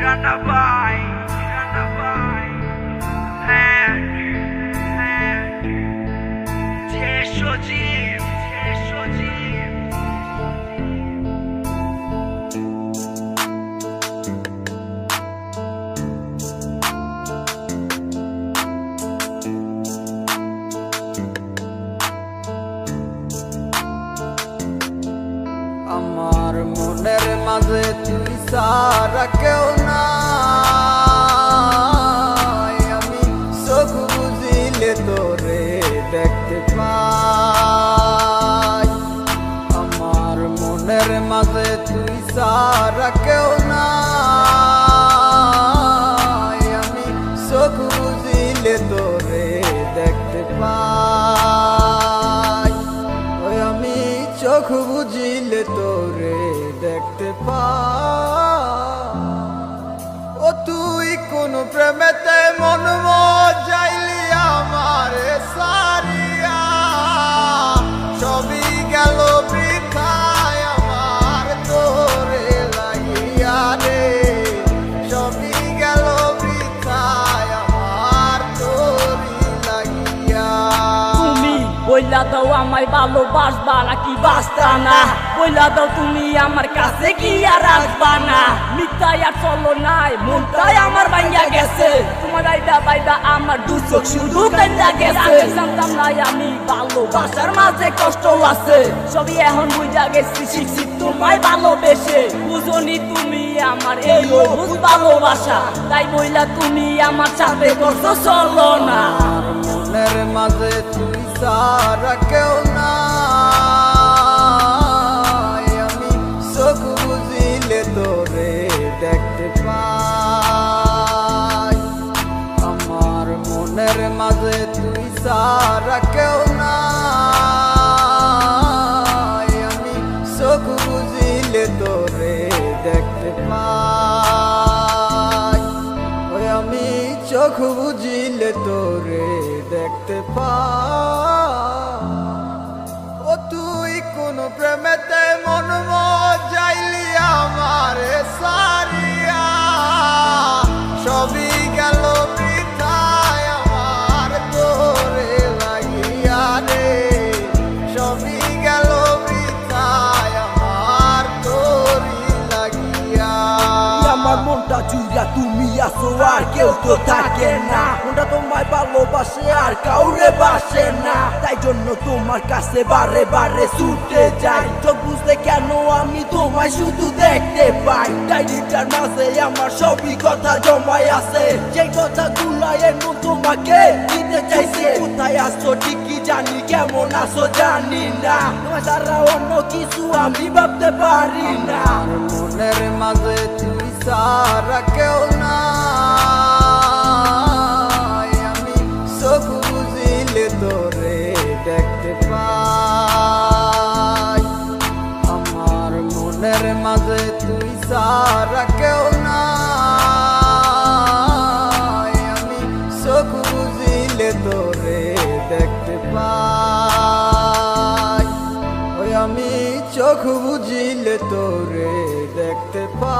Já tá vai. আমার মনের মাঝে তুই সারা কেউ নাই। আমি চোখ বুঝিলে তোরে দেখতে পাই। আমার মনের মাঝে তুই সারা কেউ নাই। আমি চোখ বুঝিলে তোরে দেখতে পাই। ও তুই কোন প্রেমেতে মন যাইলি আমারে সারিয়া বইলা দাও আমায় ভালোবাসবা নাকি বাসতা না? বইলা দাও তুমি আমার কাছে কি আর আসবা না? মিথ্যায় আর চলো নাই, মনটাই আমার ভাঙ্গা গেছে। তোমার আইদা বাইদা আমার দু শুধু কান্দা গেছে। জানতাম নাই আমি ভালোবাসার মাঝে কষ্ট আছে। সবই এখন বুঝা গেছি, শিখছি তোমায় ভালোবেসে। বুঝনি তুমি আমার এই অবুঝ ভালোবাসা। তাই বইলা তুমি আমার সাথে করছ, চলো না। মনের মাঝে তুই সারা কেউ নাই আমি চোখ বুঝিলে তোরে দেখতে পাই আমার মনের মাঝে তুই সারা কেউ নাই আমি চোখ বুঝিলে তোরে দেখতে পাই চোখ বুঝিলে তোরে দেখতে পা। ও তুই কোন প্রেমেতে মন যাইলি আমার মনটা জুড়া, তুমি আসো আর কেউ তো থাকে না। মনটা তোমায় ভালোবাসে, আর কাউরে বাসে না। তাই জন্য তোমার কাছে বারে বারে ছুটে যাই। তো বুঝতে কেন আমি তোমায় শুধু দেখতে পাই? ডায়েরিটার মাঝে আমার সবই কথা জমাই আছে যে কথা গুলাই এমন তোমাকে দিতে চাইছে কোথায় আসছো ঠিকই জানি, কেমন আসো জানি না। তোমার ছাড়া অন্য কিছু আমি ভাবতে পারি না। মনের মাঝে তুই সারা কেউ নাই আমি চোখ বুঝিলে তোরে দেখতে পাই আমার মনের মাঝে তুই সারা কেউ নাই আমি চোখ বুঝিলে তোরে দেখতে চোখ বুঝিলে তোরে দেখতে পা